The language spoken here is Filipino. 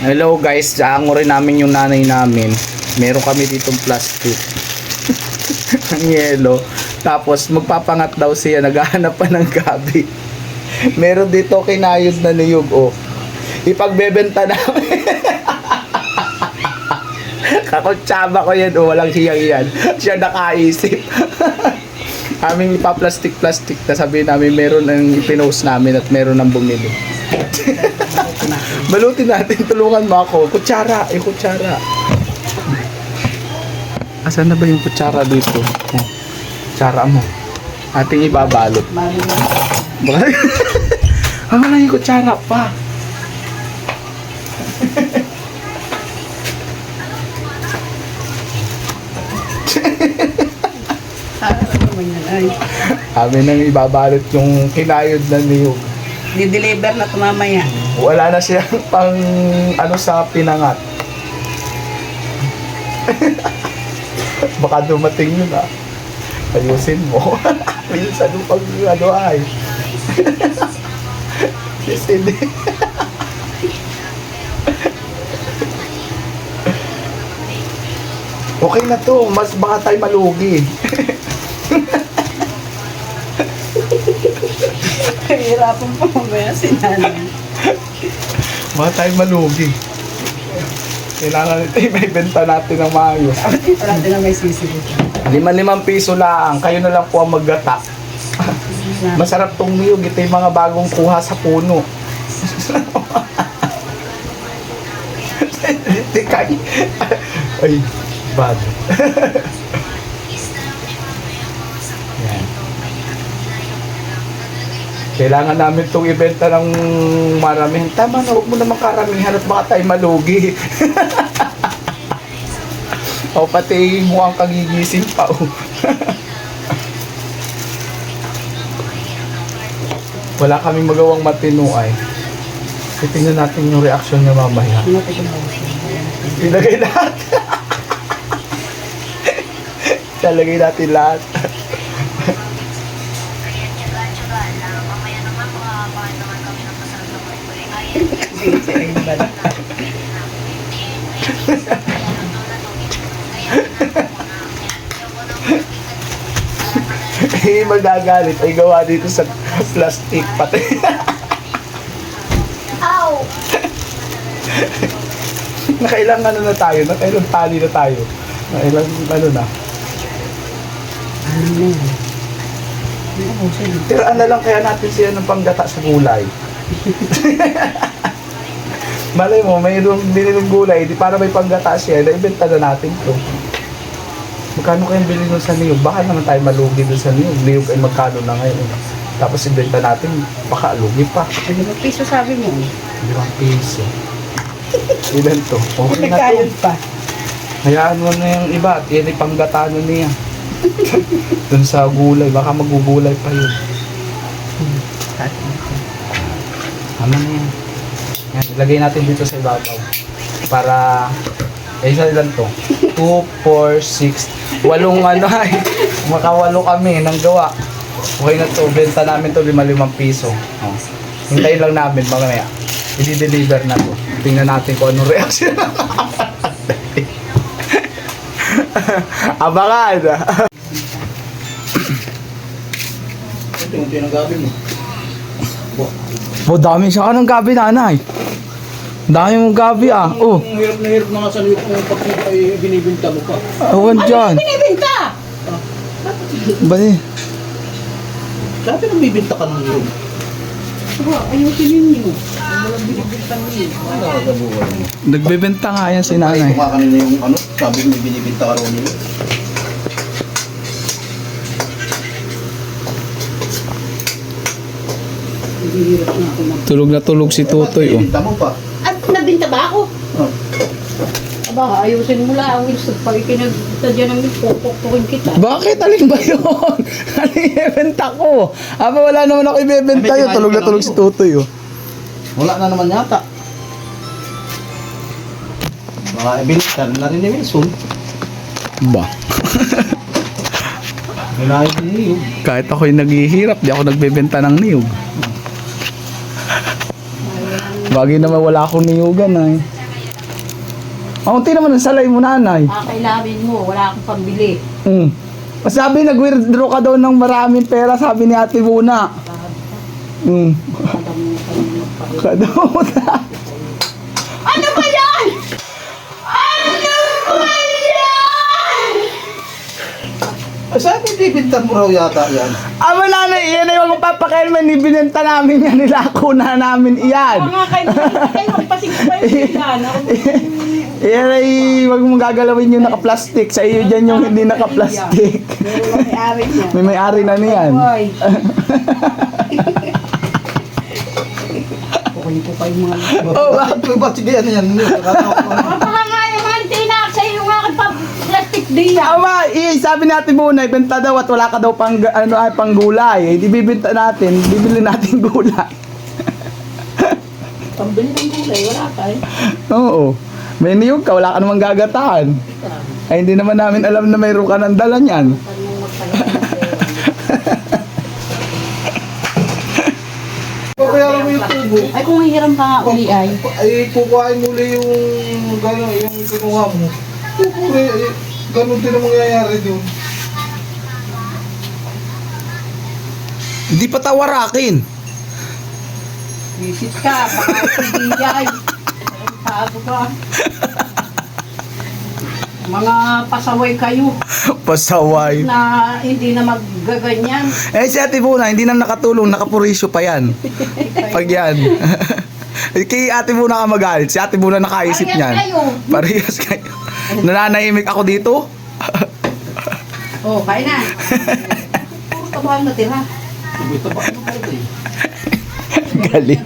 Hello guys, saango rin namin yung nanay namin. Meron kami ditong plastic. Ang yelo. Tapos magpapangat daw siya, naghahanap pa ng gabi. Meron dito kinayod na niyog, oh. Ipagbebenta namin. Kakutsaba ko yan, oh, walang hiyang yan. Siya nakaisip. Aming ipa-plastic-plastic na sabihin namin meron ang ipinost namin at meron ang bumili. Balutin natin, tulungan mo ako. Kutsara, yung kutsara. Asan na ba yung kutsara dito? Oh, kutsara mo. Ating ibabalot. Bali na. Baka... ah, wala yung kutsara pa. Amin nang ibabalot yung kinayod na niyog. Di-deliver na tumamaya. Wala na siyang pang ano sa pinangat. Baka dumating yun ah. Ayusin mo. Minsan yung pag ano ay. Kasi hindi. Okay na to. Mas baka tayo malugi. Kahirapan pa mamaya si nanay. Baka tayo malugi. Kailangan ito may benta natin ng maayos. Wala din na may sisi dito. Lima-limang piso lang. Kayo na lang po ang maggata. Masarap tong niyog. Ito yung mga bagong kuha sa puno. Hindi. Ay, bad. Kailangan namin itong ibenta ng marami. Tama na, huwag mo naman karamihan at baka tayo malugi. o pati mukhang kagigising pa. Oh. Wala kaming magawang matino ay. Titingnan natin yung reaction niya mamaya. Ilagay lahat. Ilagay natin lahat. Rin ba? Eh, magagalit ay gawa dito sa plastic pati. Ow! Nakailang ano na tayo, nakailang tali na tayo. Nakailang ano na. Ano na? Pero ano lang kaya natin siya ng panggata sa gulay. Malay mo, mayroong biniling gulay, di para may panggata siya, naibenta na natin to. Magkano kayang bili nun sa niyog? Baka naman tayo malugi dun sa niyog. Niyog ay magkano na ngayon. Tapos ibenta natin, baka lugi pa. Ano ba piso sabi mo? Limang piso. Ilan to? Okay na to. Pa. Hayaan mo na yung iba at yan ay panggatano niya. Dun sa gulay, baka magugulay pa yun. Tama na yan. Yan, ilagay natin dito sa ibabaw. Para, eh, isa lang to. 2, 4, 6, walong ano ay, makawalo kami ng gawa. Okay na to, benta namin to 5 piso. Oh. Hintayin lang namin mamaya. I-deliver na to. Tingnan natin kung anong reaction. Abangan! Ito yung tinagabi mo. Oh, dami siya ka ng gabi, nanay. Dami mong gabi, ah. Oh, Ang hirap na hirap na nga sa liyot mo pag ay binibinta mo pa. awan dyan. Binibinta! Bali. Sabi nang bibinta ka ng liyot. Aba, ayusin ninyo. Ang walang binibinta ninyo. Nagbebenta nga yan si Ay, nanay. kuha kanina yung ano, sabi mo binibinta ka raw nila. Na. Tulog na tulog si Tutoy, oh. Binibinta mo pa. At nabinta ba ako? Oh. Aba, ayusin mo lang. Wilson, pag ikinagta dyan ng pupukpukin kita. Bakit? Alin ba yun? Alin ibebenta ko? Aba, wala naman ako ibebenta yun. Tulog na tulog si Tutoy, oh. Wala na naman yata. Baka ibinta na rin ni Wilson. Ba? Nilahit ni Liyog. Kahit ako'y naghihirap, di ako nagbebenta ng niyog. Bagay naman wala akong niyugan ay. Kaunti naman ang salay mo nanay. Kakailamin mo, wala akong pambili. Mm. Sabi nag-withdraw ka daw ng maraming pera, sabi ni Ate Buna. Mm. Kadamot. Ano Ibibinta mo raw yata yan? Ama nanay, yan ay huwag papakelman, ibinenta namin yan, nilako na namin iyan. Mga kaibigan, kayo, pasig ko pa yung yan. Yan ay huwag mong gagalawin yung naka-plastic, sa iyo dyan yung hindi naka-plastic. May-ari niya. May may-ari na niyan. Ay. Kukunin ko pa yung mga... Oh, Bakit ko ba sige ano yan? Nga naman, tinak sa iyo nga pa plastic diya. Ama, eh, sabi natin muna, ibenta daw at wala ka daw pang, ano, ay, pang gulay. Eh, di bibenta natin, bibili natin gulay. Pambili ng gulay, wala ka eh. Oo. May niyog ka, wala ka namang gagataan. Ay, hindi naman namin alam na mayroon ka ng dala niyan. Kaya mo yung tubo. Ay, kung hihiram ka nga uli ay. Ay, kukuhain muli yung gano'n, yung kinuha mo. Eh, ganun din ang mangyayari doon. Hindi pa tawarakin. Visit ka, baka hindi ay. Paano ka? Mga pasaway kayo Pasaway. na hindi na maggaganyan. Eh, si Ate Buna, hindi na nakatulong, nakapurisyo pa yan. Pag yan. Kay Ate Buna ka magalit. Si Ate Buna nakaisip Parehas niyan. kayo. Parehas kayo. Nananahimik ako dito. Oh, kain na. Puro tabahan na tira. Eh? Galit.